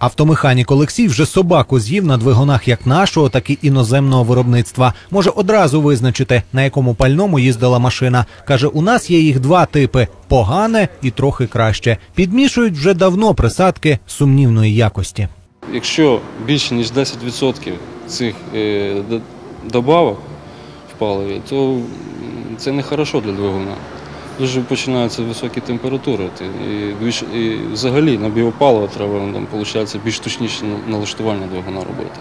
Автомеханік Олексій вже собаку з'їв на двигунах як нашого, так і іноземного виробництва. Може одразу визначити, на якому пальному їздила машина. Каже, у нас є їх два типи: погане і трохи краще. Підмішують вже давно присадки сумнівної якості. Якщо більше ніж 10% цих е, добавок в паливі, то це не хорошо для двигуна. Дуже починаються високі температури. І, більш, і взагалі на біопаливо треба там, виходить, більш точніше налаштування двигуна робити.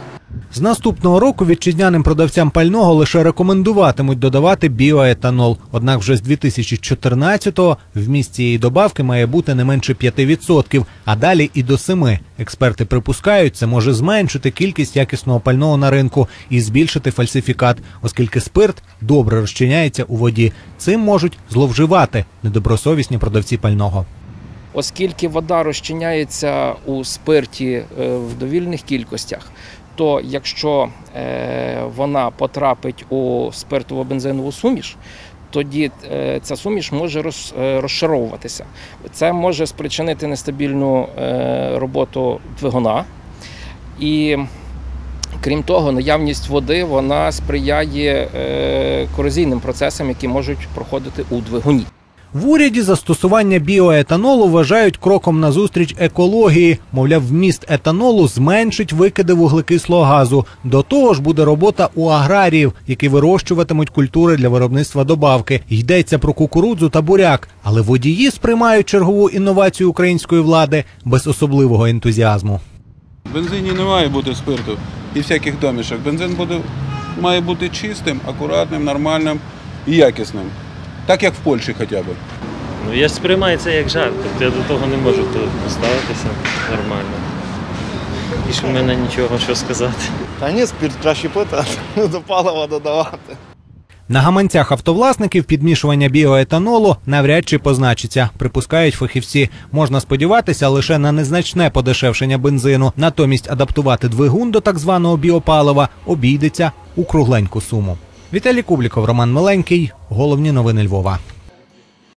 З наступного року вітчизняним продавцям пального лише рекомендуватимуть додавати біоетанол. Однак вже з 2014-го вміст цієї добавки має бути не менше 5%, а далі і до 7%. Експерти припускають, це може зменшити кількість якісного пального на ринку і збільшити фальсифікат, оскільки спирт добре розчиняється у воді. Цим можуть зловживати недобросовісні продавці пального. Оскільки вода розчиняється у спирті е, в довільних кількостях, то якщо е, вона потрапить у спиртово-бензинову суміш, тоді е, ця суміш може е, розшаровуватися. Це може спричинити нестабільну роботу двигуна. І крім того, наявність води вона сприяє корозійним процесам, які можуть проходити у двигуні. В уряді застосування біоетанолу вважають кроком назустріч екології. Мовляв, вміст етанолу зменшить викиди вуглекислого газу. До того ж, буде робота у аграріїв, які вирощуватимуть культури для виробництва добавки. Йдеться про кукурудзу та буряк. Але водії сприймають чергову інновацію української влади без особливого ентузіазму. В бензині не має бути спирту і всяких домішок. Бензин буде, має бути чистим, акуратним, нормальним і якісним. Так як в Польщі хоча б. Ну, я сприймаю це як жарт, тобто я до того не можу тут поставитися нормально. Більше в мене нічого що сказати. Та ні, спирт краще пити, а до палива додавати. На гаманцях автовласників підмішування біоетанолу навряд чи позначиться, припускають фахівці. Можна сподіватися лише на незначне подешевшення бензину. Натомість адаптувати двигун до так званого біопалива обійдеться у кругленьку суму. Віталій Кубліков, Роман Миленький. Головні новини Львова.